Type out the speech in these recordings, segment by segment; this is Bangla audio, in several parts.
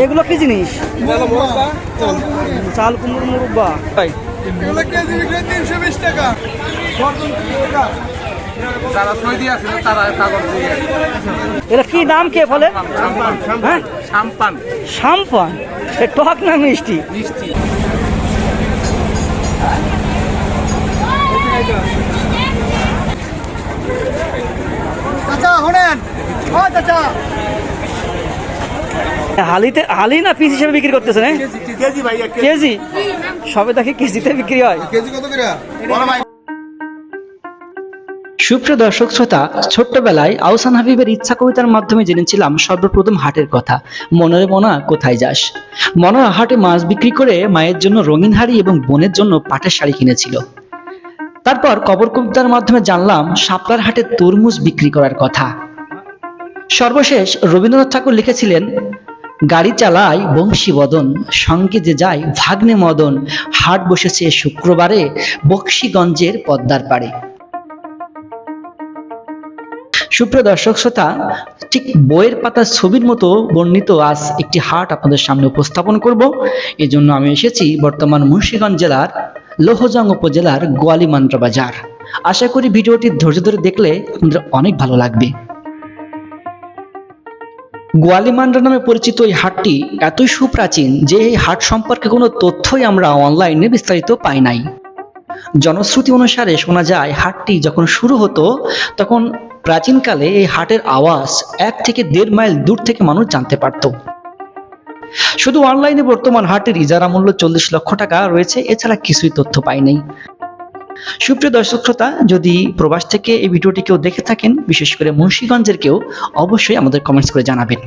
এগুলো কি জিনিস? চাল কুমড়োর মুরব্বা এটা কি দাম কে ফলে হ্যাঁ? সাম্পান সাম্পান এ টক না মিষ্টি? মিষ্টি। চাচা শোনেন। ও চাচা। হালিতে হালি না পিস হিসেবে বিক্রি করতেছেন? কেজি সবে দেখে কেজিতে বিক্রি হয়। কেজি কত করে? বড় ভাই। সুপ্রিয় দর্শক শ্রোতা ছোট্টবেলায় আহসান হাবিবের ইচ্ছা কবিতার মাধ্যমে জেনেছিলাম সর্বপ্রথম হাটের কথা। মনের মনা কোথায় যাস? মনা হাটে মাছ বিক্রি করে মায়ের জন্য রঙিন হাড়ি এবং বোনের জন্য পাটের শাড়ি কিনেছিল। তারপর কবর কবিতার মাধ্যমে জানলাম শাপলার হাটে তরমুজ বিক্রি করার কথা। সর্বশেষ রবীন্দ্রনাথ ঠাকুর লিখেছিলেন গাড়ি চালায় বংশীবদন, সঙ্গে যে যায় ভাগ্নে মদন। হাট বসেছে শুক্রবারে বক্সিগঞ্জের পদ্মার পাড়ে। সুপ্রিয় দর্শক শ্রোতা, ঠিক বইয়ের পাতার ছবির মতো বর্ণিত আজ একটি হাট আপনাদের সামনে উপস্থাপন করব। এই জন্য আমি এসেছি বর্তমান মুন্সীগঞ্জ জেলার লোহজং উপজেলার গোয়ালিমান্দ্রা বাজার। আশা করি ভিডিওটি ধৈর্য ধরে দেখলে আপনাদের অনেক ভালো লাগবে। গোয়ালিমান্ডা নামে পরিচিত এই হাটটি এতই সুপ্রাচীন যে এই হাট সম্পর্কে কোনো তথ্যই আমরা অনলাইনে বিস্তারিত পাই নাই। জনশ্রুতি অনুসারে শোনা যায়, হাটটি যখন শুরু হতো, তখন প্রাচীনকালে এই হাটের আওয়াজ এক থেকে দেড় মাইল দূর থেকে মানুষ জানতে পারত। শুধু অনলাইনে বর্তমান হাটের ইজারা মূল্য চল্লিশ লক্ষ টাকা রয়েছে, এছাড়া কিছুই তথ্য পাই নাই। সুপ্রিয় দর্শক শ্রোতা, যদি প্রবাস থেকে এই ভিডিওটি কেউ দেখে থাকেন, বিশেষ করে মুন্সীগঞ্জের কেউ অবশ্যই আমাদের কমেন্টস করে জানাবেন।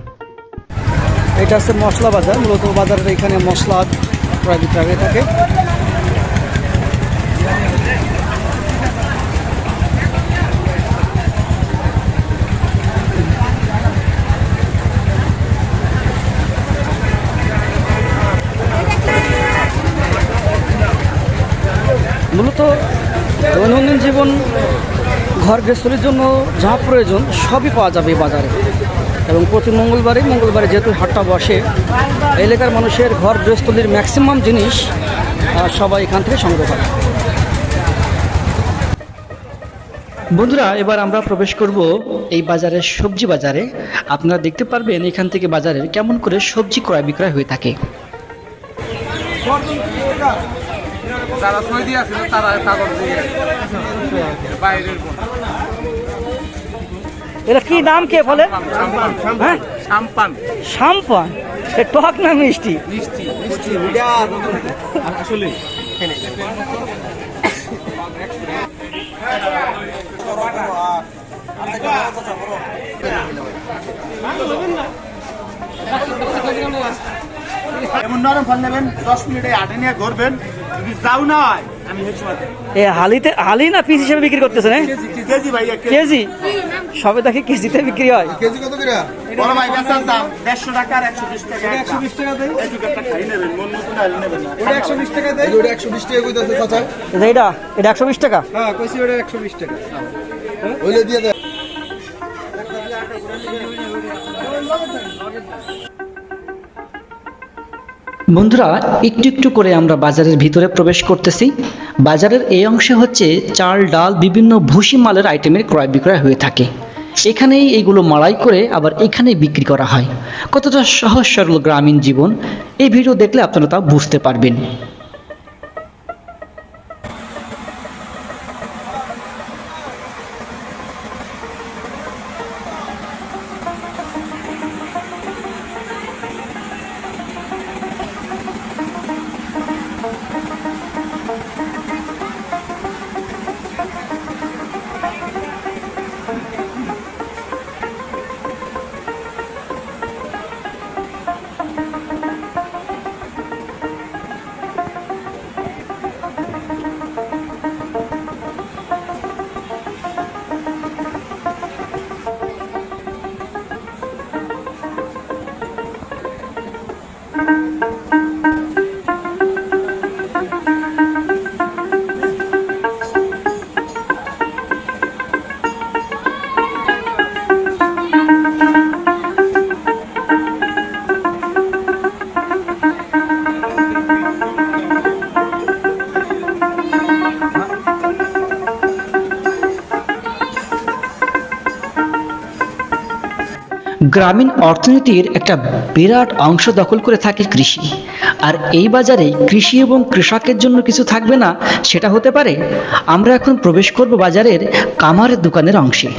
এটা হচ্ছে মশলা বাজার, মূলত বাজারের এখানে মশলা প্রায় বিক্রয় থাকে মূলত দৈনন্দিন জীবন ঘর গৃহস্থলীর জন্য যা প্রয়োজন সবই পাওয়া যাবে বাজারে। এবং প্রতি মঙ্গলবারে মঙ্গলবারে যেহেতু হাটটা বসে এলাকার মানুষের ঘর গৃহস্থলীর ম্যাক্সিমাম জিনিস সবাই এখান থেকে সংগ্রহ করে। বন্ধুরা, এবার আমরা প্রবেশ করব এই বাজারের সবজি বাজারে। আপনারা দেখতে পারবেন এখান থেকে বাজারের কেমন করে সবজি ক্রয় বিক্রয় হয়ে থাকে। যারা সৌদি আছে তারা দিয়ে বাইরের এটা কি দাম কে ফলে হ্যাঁ সাম্পান সাম্পান টক না মিষ্টি মিষ্টি আসলে এমন নরম ফল নেবেন দশ মিনিটে আটে নিয়ে ঘুরবেন যদি যাও না হয় আমি এ হালিতে হালি না পিস হিসেবে বিক্রি করতেছেন? কেজি ভাই কেজি। সবে দেখে কেজিতে বিক্রি হয়? কেজি কত করে? বড় ভাই বেচার দাম দেড়শো টাকা আর একশো বিশ টাকা একশো বিশ টাকা দেয় এই দুটো খাই নেবেন মন মতো না নেবেন না। ওটা একশো বিশ টাকা ওটা কইতাছে চাচা। এটা হ্যাঁ কইছি ওটা দিয়ে বন্ধুরা, একটু একটু করে আমরা বাজারের ভিতরে প্রবেশ করতেছি। বাজারের এই অংশে হচ্ছে চাল, ডাল, বিভিন্ন ভুসি মালের আইটেমের ক্রয় বিক্রয় হয়ে থাকে। এখানেই এগুলো মালাই করে আবার এখানেই বিক্রি করা হয়। কতটা সহজ সরল গ্রামীণ জীবন, এই ভিডিও দেখলে আপনারা তা বুঝতে পারবেন। গ্রামীণ অর্থনীতির একটা বিরাট অংশ দখল করে থাকে কৃষি। আর এই বাজারে কৃষি এবং কৃষকের জন্য কিছু থাকবে না, সেটা হতে পারে আমরা এখন প্রবেশ করব বাজারের কামারের দোকানের অংশে।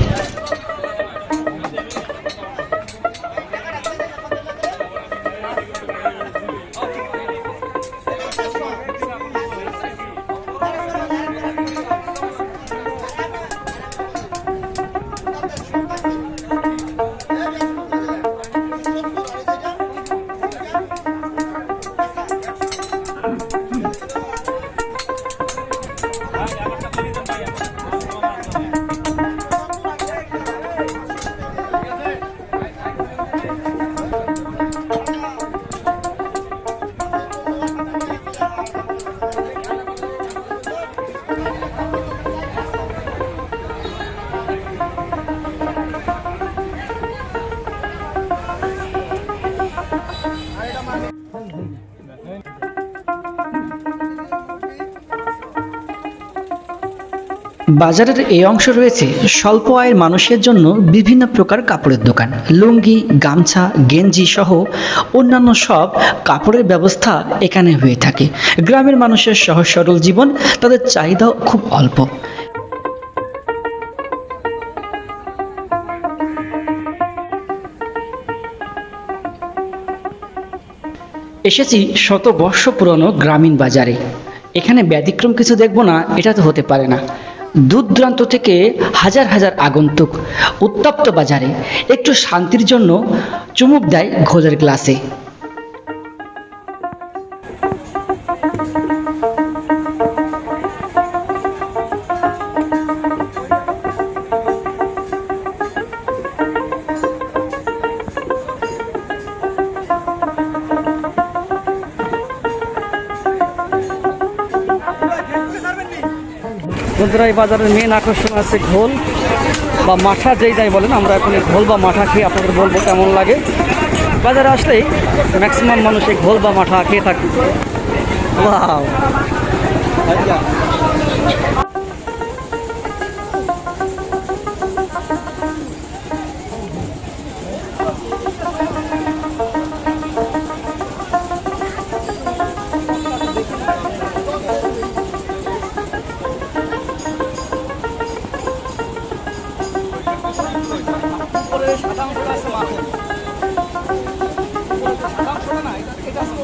বাজারের এই অংশ রয়েছে স্বল্প আয়ের মানুষের জন্য বিভিন্ন প্রকার কাপড়ের দোকান। লুঙ্গি, গামছা, গেঞ্জি সহ অন্যান্য সব কাপড়ের ব্যবস্থা এখানে হয়ে থাকে। গ্রামের মানুষের সহজ সরল জীবন তাদের চাহিদাও খুব অল্প। এসেছি শত বর্ষ পুরনো গ্রামীণ বাজারে। এখানে ব্যতিক্রম কিছু দেখব না, এটা তো হতে পারে না। দূর দূরান্ত থেকে হাজার হাজার আগন্তুক উত্তপ্ত বাজারে একটু শান্তির জন্য চুমুক দেয় ঘোলের গ্লাসে। বন্ধুরা এই বাজারের মেন আকর্ষণ আছে ঘোল বা মাঠা, যেই যাই বলেন, আমরা এখন ঘোল বা মাঠা খেয়ে আপনাদের বলব কেমন লাগে। বাজারে আসলেই ম্যাক্সিমাম মানুষ এই ঘোল বা মাঠা খেয়ে থাকে। ওয়াও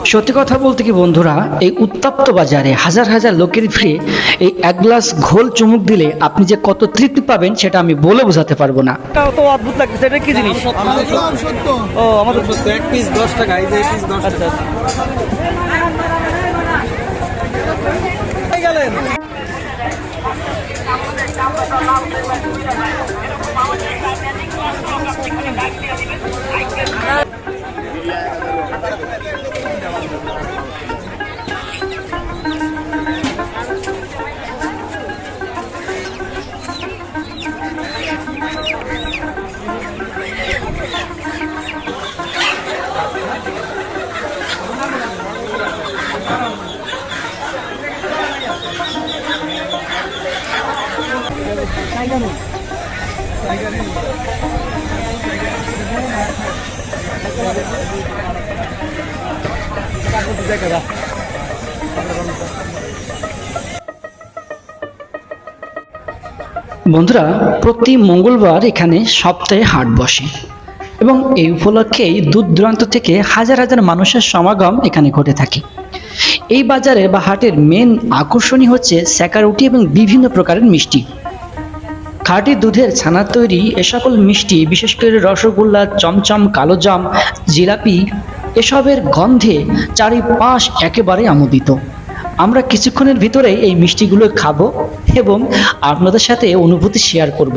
সত্যি কথা বলতে কি বন্ধুরা এই উত্তপ্ত বাজারে হাজার হাজার লোকের ভিড়ে এই এক গ্লাস ঘোল চুমুক দিলে আপনি যে কত তৃপ্তি পাবেন সেটা আমি বলে বোঝাতে পারব না। তো অদ্ভুত লাগতেছে এটা কি জিনিস? ও আমাদের এক পিস দশ টাকা এই যে এক পিস দশ আচ্ছা আচ্ছা বন্ধুরা, প্রতি মঙ্গলবার এখানে সপ্তাহে হাট বসে এবং এই উপলক্ষেই দূর দূরান্ত থেকে হাজার হাজার মানুষের সমাগম এখানে ঘটে থাকে। এই বাজারে বা হাটের মেন আকর্ষণই হচ্ছে স্যাকারুটি এবং বিভিন্ন প্রকারের মিষ্টি। খাঁটি দুধের ছানার তৈরি এ সকল মিষ্টি, বিশেষ করে রসগোল্লা, চমচম, কালোজাম, জিলাপি, এসবের গন্ধে চারিপাশ একেবারে আমোদিত আমরা কিছুক্ষণের ভিতরে এই মিষ্টিগুলো খাব এবং আপনাদের সাথে অনুভূতি শেয়ার করব।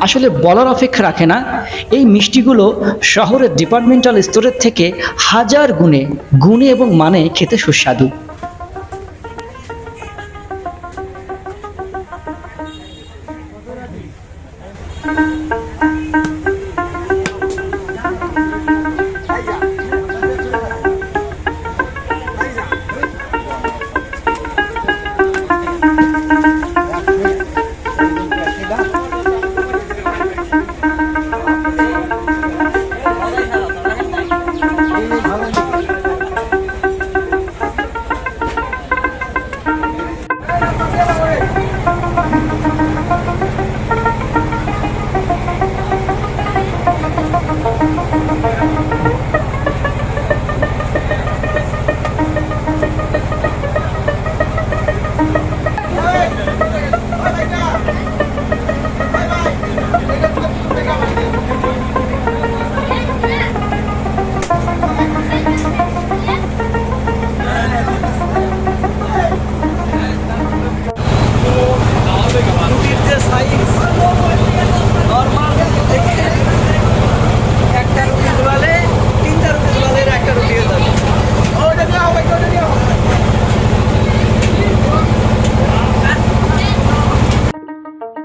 আসলে বলার অপেক্ষা রাখে না, এই মিষ্টিগুলো শহরের ডিপার্টমেন্টাল স্টোরের থেকে হাজার গুণে গুণে এবং মানে খেতে সুস্বাদু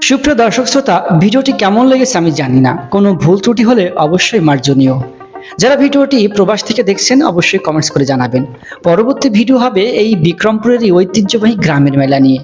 সুপ্রিয় দর্শক শ্রোতা, ভিডিওটি কেমন লেগেছে আমি জানি না। কোনো ভুল ত্রুটি হলে অবশ্যই মার্জনীয়। যারা ভিডিওটি প্রবাস থেকে দেখছেন, অবশ্যই কমেন্টস করে জানাবেন। পরবর্তী ভিডিও হবে এই বিক্রমপুরের ঐতিহ্যবাহী গ্রামের মেলা নিয়ে।